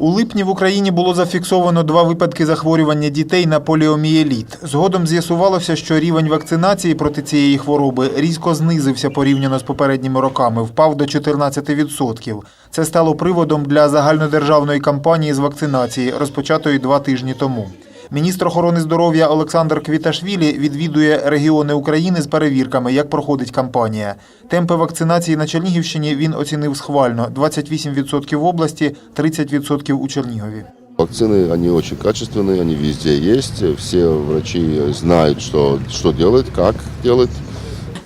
У липні в Україні було зафіксовано два випадки захворювання дітей на поліомієліт. Згодом з'ясувалося, що рівень вакцинації проти цієї хвороби різко знизився порівняно з попередніми роками, впав до 14%. Це стало приводом для загальнодержавної кампанії з вакцинації, розпочатої два тижні тому. Міністр охорони здоров'я Олександр Квіташвілі відвідує регіони України з перевірками, як проходить кампанія. Темпи вакцинації на Чернігівщині він оцінив схвально: 28% в області, 30% у Чернігові. Вакцины, они очень качественные, они везде есть. Все врачи знают, что, что делать, как делать.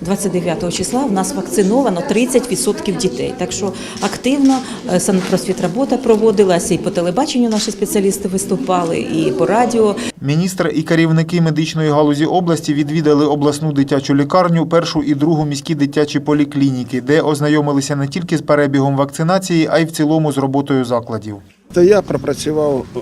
29 числа в нас вакциновано 30% дітей. Так що активно е, санпросвітробота проводилася, і по телебаченню наші спеціалісти виступали, і по радіо. Міністр і керівники медичної галузі області відвідали обласну дитячу лікарню, першу і другу міські дитячі поліклініки, де ознайомилися не тільки з перебігом вакцинації, а й в цілому з роботою закладів. То я пропрацював е,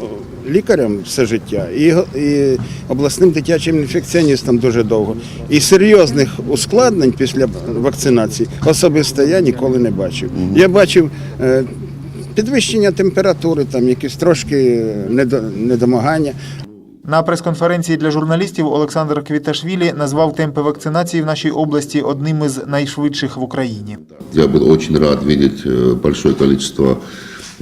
лікарем все життя і, і обласним дитячим інфекціоністом дуже довго. І серйозних ускладнень після вакцинації особисто я ніколи не бачив. Я бачив е, підвищення температури, там якісь трошки недо- недомагання. На прес-конференції для журналістів Олександр Квіташвілі назвав темпи вакцинації в нашій області одним із найшвидших в Україні. Я был очень рад видеть э, большое количество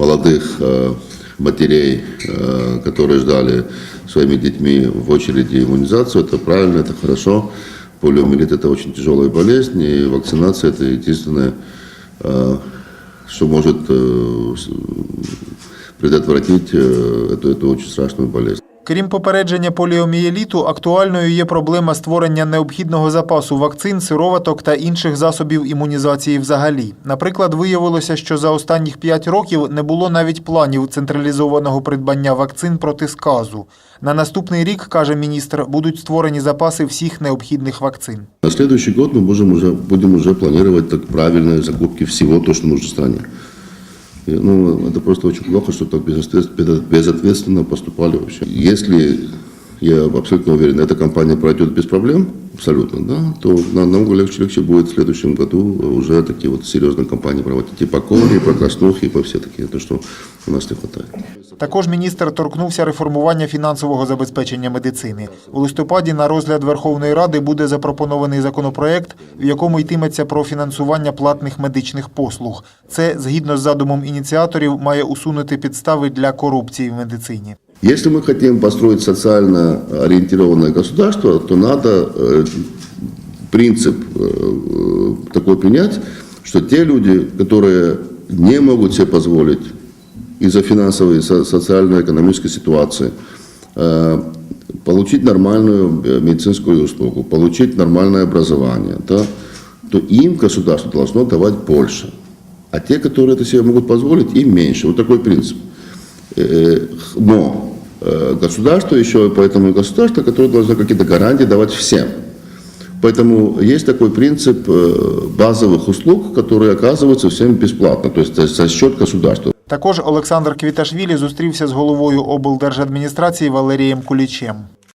молодых э, матерей, э, которые ждали своими детьми в очереди иммунизацию. Это правильно, это хорошо. Полиомиелит – это очень тяжелая болезнь, и вакцинация – это единственное, э, что может предотвратить эту, эту очень страшную болезнь. Крім попередження поліомієліту, актуальною є проблема створення необхідного запасу вакцин, сироваток та інших засобів імунізації взагалі. Наприклад, виявилося, що за останніх 5 років не було навіть планів централізованого придбання вакцин проти сказу. На наступний рік, каже міністр, будуть створені запаси всіх необхідних вакцин. На следующий год мы можем уже, будем уже планировать так правильные закупки всего, то, что нужно стране. Ну, это просто очень плохо, что так безответственно поступали вообще. Если, я абсолютно уверен, эта кампания пройдет без проблем, абсолютно, да, то нам намного легче, легче будет в следующем году уже такие вот серьезные кампании проводить и по кори, и по все такие, то, что у нас не хватает. Також міністр торкнувся реформування фінансового забезпечення медицини. У листопаді на розгляд Верховної Ради буде запропонований законопроект, в якому йтиметься про фінансування платних медичних послуг. Це, згідно з задумом ініціаторів, має усунути підстави для корупції в медицині. Если мы хотим построить социально ориентированное государство, то надо э, принцип э, такой принять, что те люди, которые не могут себе позволить из-за финансовой, со- социально-экономической ситуации э, получить нормальную э, медицинскую услугу, получить нормальное образование, да, то им государство должно давать больше. А те, которые это себе могут позволить, им меньше. Вот такой принцип. Э, Но э, государство еще, поэтому и государство, которое должно какие-то гарантии давать всем. Поэтому есть такой принцип э, базовых услуг, которые оказываются всем бесплатно, то есть за- за счет государства. Також Олександр Квіташвілі зустрівся з головою облдержадміністрації Валерієм Кулічем.